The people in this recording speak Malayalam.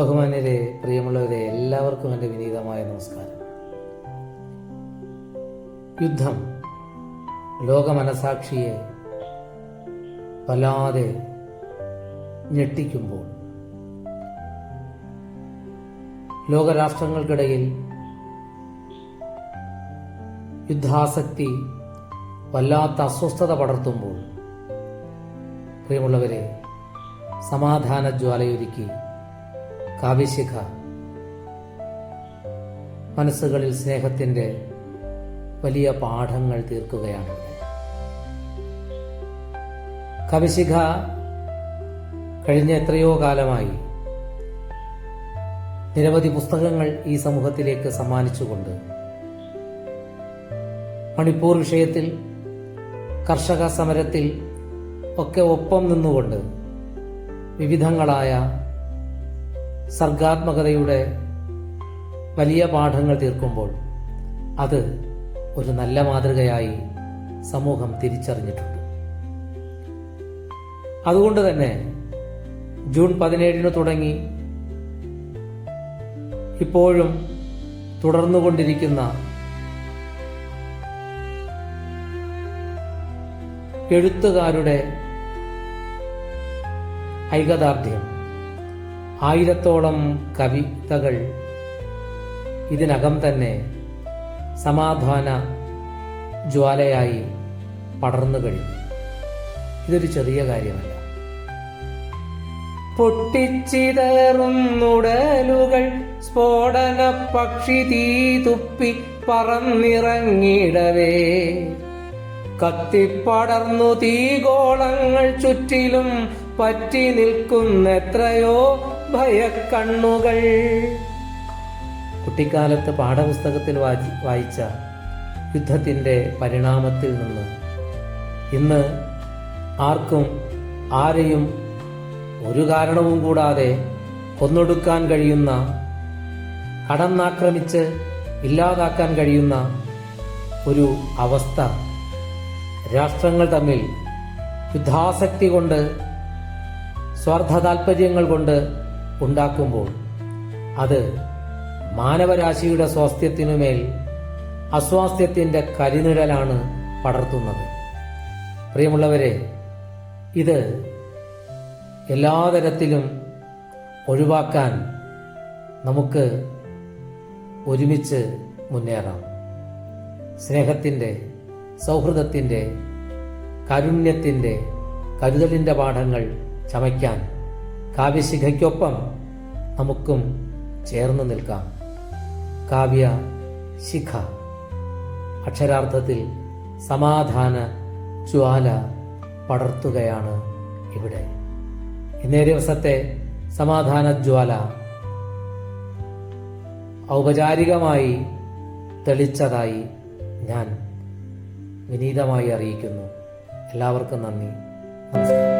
ബഹുമാനരെ പ്രിയമുള്ളവരെ എല്ലാവർക്കും എന്റെ വിനീതമായ നമസ്കാരം. യുദ്ധം ലോകമനസാക്ഷിയെ വല്ലാതെ ഞെട്ടിക്കുമ്പോൾ ലോകരാഷ്ട്രങ്ങൾക്കിടയിൽ യുദ്ധാസക്തി വല്ലാത്ത അസ്വസ്ഥത പടർത്തുമ്പോൾ പ്രിയമുള്ളവരെ സമാധാന ജ്വാലയൊരുക്കി കാവ്യശിഖ. മനസ്സുകളിൽ സ്നേഹത്തിന്റെ വലിയ പാഠങ്ങൾ തീർക്കുകയാണ്. കവിശിഖ കഴിഞ്ഞ എത്രയോ കാലമായി നിരവധി പുസ്തകങ്ങൾ ഈ സമൂഹത്തിലേക്ക് സമ്മാനിച്ചുകൊണ്ട് മണിപ്പൂർ വിഷയത്തിൽ കർഷക സമരത്തിൽ ഒക്കെ ഒപ്പം നിന്നുകൊണ്ട് വിവിധങ്ങളായ സർഗാത്മകതയുടെ വലിയ പാഠങ്ങൾ തീർക്കുമ്പോൾ അത് ഒരു നല്ല മാതൃകയായി സമൂഹം തിരിച്ചറിഞ്ഞിട്ടുണ്ട്. അതുകൊണ്ട് തന്നെ ജൂൺ പതിനേഴിന് തുടങ്ങി ഇപ്പോഴും തുടർന്നുകൊണ്ടിരിക്കുന്ന എഴുത്തുകാരുടെ ഐകദാർഢ്യം ആയിരത്തോളം കവിതകൾ ഇതിനകം തന്നെ സമാധാന ജ്വാലയായി പടർന്നു കഴിഞ്ഞു. ഇതൊരു ചെറിയ കാര്യമല്ല. പൊട്ടിച്ചിതറുന്നുടലുകൾ സ്ഫോടന പക്ഷി തീ തുപ്പി പറന്നിറങ്ങിടവേ കത്തിപ്പടർന്നു തീഗോളങ്ങൾ ചുറ്റിലും പറ്റി നിൽക്കുന്നെത്രയോ ഭയക്കണ്ണുകൾ. കുട്ടിക്കാലത്ത് പാഠപുസ്തകത്തിൽ വായി- വായിച്ച യുദ്ധത്തിന്റെ പരിണാമത്തിൽ നിന്ന് ഇന്ന് ആർക്കും ആരെയും ഒരു കാരണവും കൂടാതെ കൊന്നൊടുക്കാൻ കഴിയുന്ന കടന്നാക്രമിച്ച് ഇല്ലാതാക്കാൻ കഴിയുന്ന ഒരു അവസ്ഥ. രാഷ്ട്രങ്ങൾ തമ്മിൽ യുദ്ധാസക്തി കൊണ്ട് സ്വാർത്ഥ താല്പര്യങ്ങൾ കൊണ്ട് ഉണ്ടാക്കുമ്പോൾ അത് മാനവരാശിയുടെ സ്വാസ്ഥ്യത്തിനുമേൽ അസ്വാസ്ഥ്യത്തിന്റെ കരിനിഴലാണ് പടർത്തുന്നത്. പ്രിയമുള്ളവരെ ഇത് എല്ലാ തരത്തിലും ഒഴിവാക്കാൻ നമുക്ക് ഒരുമിച്ച് മുന്നേറാം. സ്നേഹത്തിന്റെ സൗഹൃദത്തിന്റെ കാരുണ്യത്തിന്റെ കരുതലിന്റെ പാഠങ്ങൾ ചമയ്ക്കാൻ കാവ്യശിഖയ്ക്കൊപ്പം നമുക്കും ചേർന്ന് നിൽക്കാം. കാവ്യ ശിഖ. അക്ഷരാർത്ഥത്തിൽ സമാധാന ജ്വാല പടർത്തുകയാണ് ഇവിടെ. ഇന്നേ ദിവസത്തെ സമാധാന ജ്വാല ഔപചാരികമായി തെളിച്ചതായി ഞാൻ വിനീതമായി അറിയിക്കുന്നു. എല്ലാവർക്കും നന്ദി. നമസ്കാരം.